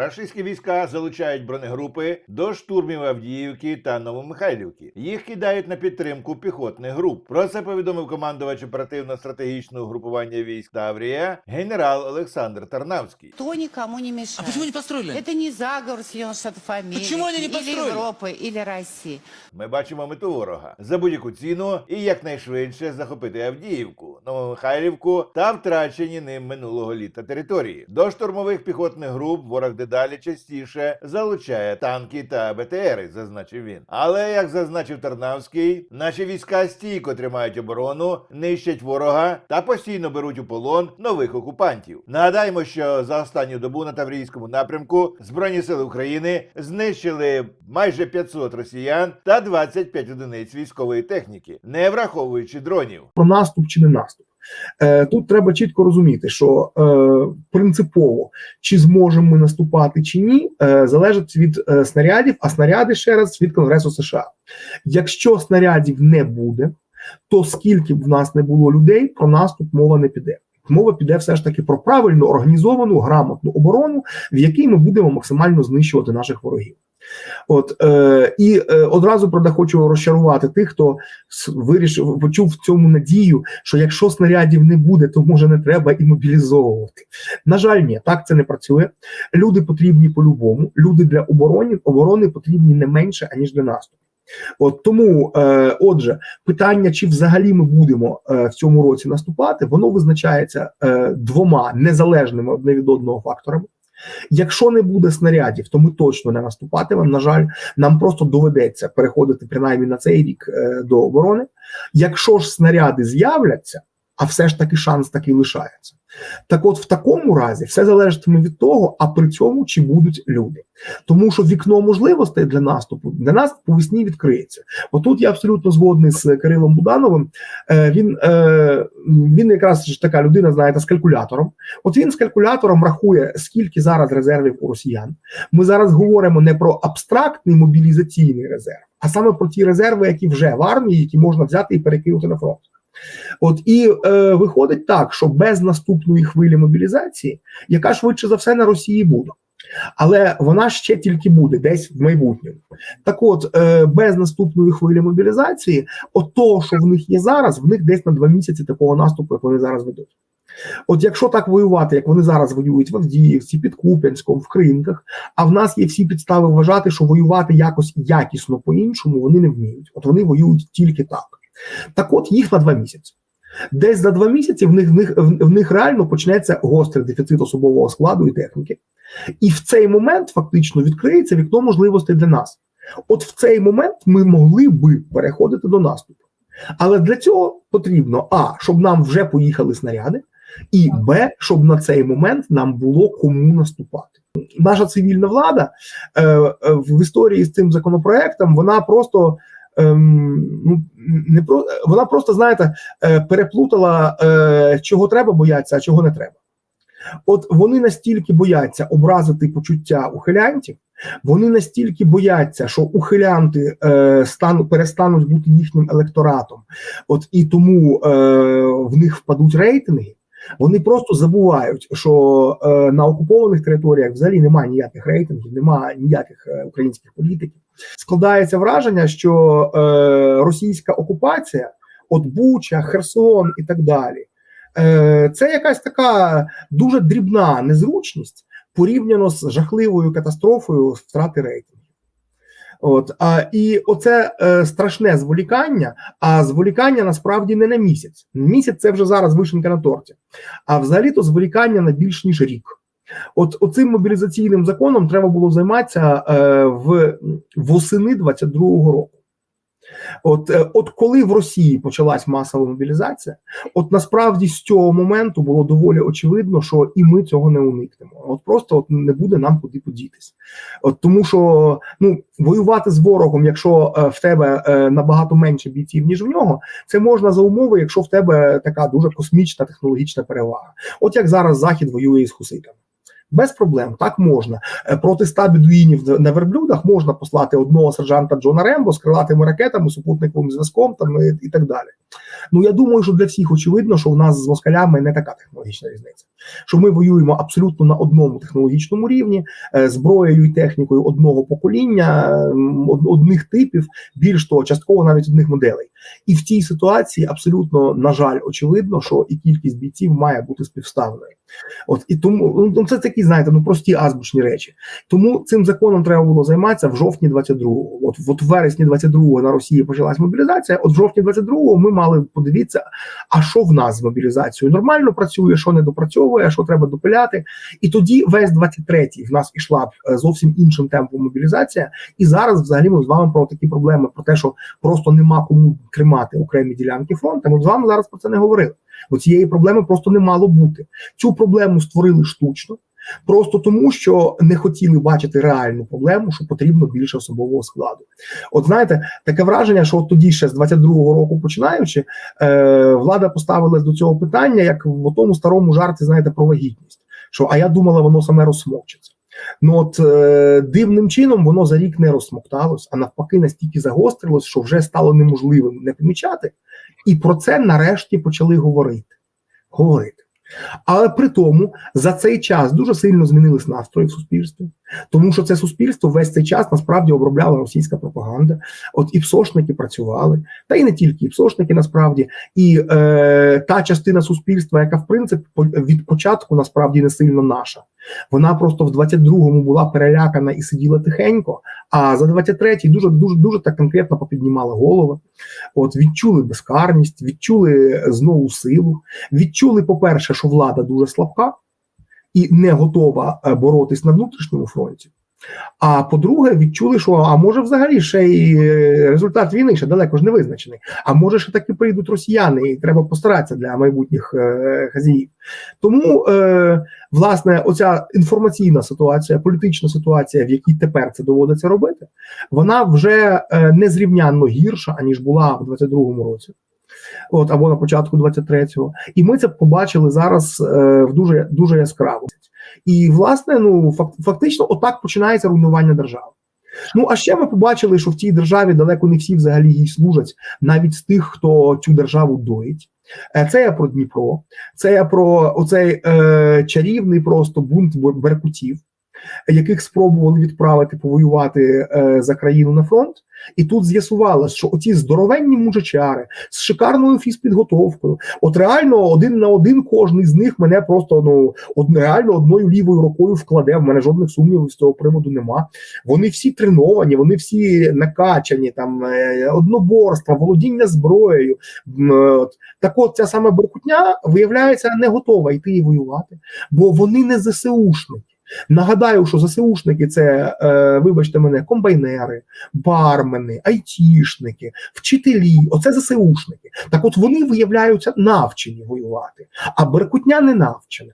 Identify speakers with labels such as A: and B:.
A: Рашистські війська залучають бронегрупи до штурмів Авдіївки та Новомихайлівки. Їх кидають на підтримку піхотних груп. Про це повідомив командувач оперативно-стратегічного групування військ Таврія генерал Олександр Тарнавський.
B: Кто никому не
C: А
B: мешает.
C: почему не построили?
B: Это не заговор Соединенных Штатов Америки.
C: Почему они не
B: Или
C: построили?
B: Европы, или России.
A: Ми бачимо мету ворога за будь-яку ціну і якнайшвидше захопити Авдіївку, Новомихайлівку та втрачені ним минулого літа території. До штурмових піхотних груп ворог дедалі частіше залучає танки та БТРи, зазначив він. Але як зазначив Тарнавський, наші війська стійко тримають оборону, нищать ворога та постійно беруть у полон нових окупантів. Нагадаємо, що за останню добу на Таврійському напрямку Збройні сили України знищили майже 500 росіян та 25 одиниць військової техніки, не враховуючи дронів.
D: про наступ чи не наступ. Е, Тут треба чітко розуміти, що е, принципово чи зможемо ми наступати чи ні, е, залежить від снарядів, а снаряди ще раз від Конгресу США. Якщо снарядів не буде, то скільки б в нас не було людей, про наступ мова не піде. Мова піде все ж таки про правильно організовану грамотну оборону, в якій ми будемо максимально знищувати наших ворогів. От е, і е, одразу правда хочу розчарувати тих, хто вирішив почув в цьому надію, що якщо снарядів не буде, то може не треба і мобілізовувати. На жаль, ні, так це не працює. Люди потрібні по-любому. Люди для оборони оборони потрібні не менше аніж для наступу. От тому, е, отже, питання, чи взагалі ми будемо е, в цьому році наступати, воно визначається е, двома незалежними одне від одного факторами. Якщо не буде снарядів, то ми точно не наступатимемо. На жаль, нам просто доведеться переходити принаймні на цей рік е, до оборони. Якщо ж снаряди з'являться, а все ж таки шанс такий лишається. Так от в такому разі все залежатиме від того, а при цьому чи будуть люди. Тому що вікно можливостей для наступу для нас по весні відкриється. Отут я абсолютно згодний з Кирилом Будановим. Е, він, е, він якраз ж така людина, знаєте, з калькулятором. От він з калькулятором рахує, скільки зараз резервів у росіян. Ми зараз говоримо не про абстрактний мобілізаційний резерв, а саме про ті резерви, які вже в армії, які можна взяти і перекинути на фронт. От і е, виходить так, що без наступної хвилі мобілізації, яка швидше за все на Росії буде. Але вона ще тільки буде десь в майбутньому. Так от, е, без наступної хвилі мобілізації, от того, що в них є зараз, в них десь на два місяці такого наступу, як вони зараз ведуть. От якщо так воювати, як вони зараз воюють в Авдіївці, під Куп'янськом, в Кринках, а в нас є всі підстави вважати, що воювати якось якісно по-іншому вони не вміють. От вони воюють тільки так. Так от їх на два місяці. Десь за два місяці в них, в них, в них реально почнеться гострий дефіцит особового складу і техніки. І в цей момент фактично відкриється вікно можливостей для нас. От в цей момент ми могли би переходити до наступу. Але для цього потрібно а, щоб нам вже поїхали снаряди, і б, щоб на цей момент нам було кому наступати. Наша цивільна влада е, е, в історії з цим законопроектом вона просто. Ем, ну не про вона просто знаєте е, переплутала е, чого треба боятися, а чого не треба. От вони настільки бояться образити почуття ухилянтів, вони настільки бояться, що ухилянти е, стану перестануть бути їхнім електоратом, от і тому е, в них впадуть рейтинги. Вони просто забувають, що е, на окупованих територіях взагалі немає ніяких рейтингів, немає ніяких е, українських політиків. Складається враження, що е, російська окупація, от Буча, Херсон і так далі, е, це якась така дуже дрібна незручність порівняно з жахливою катастрофою втрати рейтингів. От а і оце е, страшне зволікання. А зволікання насправді не на місяць. Місяць це вже зараз вишенька на торті. А взагалі то зволікання на більш ніж рік. От оцим мобілізаційним законом треба було займатися е, в восени 22-го року. От, е, от коли в Росії почалась масова мобілізація, от насправді з цього моменту було доволі очевидно, що і ми цього не уникнемо. От просто от не буде нам куди подітись. От тому, що ну воювати з ворогом, якщо е, в тебе е, набагато менше бійців ніж в нього, це можна за умови, якщо в тебе така дуже космічна технологічна перевага. От як зараз захід воює із хуситами. Без проблем, так можна. Е, Проти ста бідуїнів на верблюдах можна послати одного сержанта Джона Рембо з крилатими ракетами, супутниковим зв'язком там і, і так далі. Ну я думаю, що для всіх очевидно, що у нас з москалями не така технологічна різниця. що ми воюємо абсолютно на одному технологічному рівні, е, зброєю і технікою одного покоління, одних типів, більш того, частково навіть одних моделей. І в цій ситуації абсолютно на жаль очевидно, що і кількість бійців має бути співставною. От і тому ну це такі, знаєте, ну прості азбучні речі. Тому цим законом треба було займатися в жовтні 22-го. От, от в вересні 22-го на Росії почалась мобілізація. От в жовтні 22-го ми мали подивитися, а що в нас з мобілізацією нормально працює, що не допрацьовує, що треба допиляти. І тоді весь 23-й в нас ішла б е, зовсім іншим темпом мобілізація. І зараз, взагалі, ми з вами про такі проблеми, про те, що просто нема кому тримати окремі ділянки фронту. Ми з вами зараз про це не говорили. Бо цієї проблеми просто не мало бути. Цю проблему створили штучно. Просто тому, що не хотіли бачити реальну проблему, що потрібно більше особового складу. От знаєте, таке враження, що от тоді, ще з 22-го року починаючи, е, влада поставилась до цього питання, як в тому старому жарті, знаєте, про вагітність. Що а я думала, воно саме розсмокчеться. Ну от е, дивним чином воно за рік не розсмокталось, а навпаки, настільки загострилось, що вже стало неможливим не помічати. І про це нарешті почали говорити. Говорити. Але при тому за цей час дуже сильно змінились настрої в суспільстві, тому що це суспільство весь цей час насправді обробляла російська пропаганда. От і псошники працювали, та й не тільки і псошники, насправді, і е, та частина суспільства, яка в принципі від початку насправді не сильно наша. Вона просто в 22-му була перелякана і сиділа тихенько. А за 23-й дуже дуже дуже так конкретно попіднімала голови. От відчули безкарність, відчули знову силу. Відчули, по-перше, що влада дуже слабка і не готова е, боротись на внутрішньому фронті. А по-друге, відчули, що а може взагалі ще й е, результат війни ще далеко ж не визначений. А може ще таки прийдуть росіяни, і треба постаратися для майбутніх е, хазяїв. Тому, е, власне, оця інформаційна ситуація, політична ситуація, в якій тепер це доводиться робити, вона вже е, незрівнянно гірша, аніж була в 22-му році. От або на початку 23-го. І ми це побачили зараз е, в дуже дуже яскраво. І власне, ну фак, фактично, отак починається руйнування держави. Ну а ще ми побачили, що в цій державі далеко не всі взагалі їй служать, навіть з тих, хто цю державу доїть. Е, Це я про Дніпро, це я про оцей е, чарівний просто бунт беркутів, яких спробували відправити повоювати е, за країну на фронт. І тут з'ясувалось, що оці здоровенні мужичари з шикарною фізпідготовкою, от реально один на один кожний з них мене просто ну од, реально одною лівою рукою вкладе. В мене жодних сумнівів з цього приводу нема. Вони всі треновані, вони всі накачані, там е, одноборства, володіння зброєю. М, от. Так от ця саме Беркутня виявляється не готова йти і воювати, бо вони не ЗСУшники. Нагадаю, що ЗСУшники це, е, вибачте мене, комбайнери, бармени, айтішники, вчителі. Оце ЗСУшники. Так от вони виявляються навчені воювати, а Беркутня не навчена.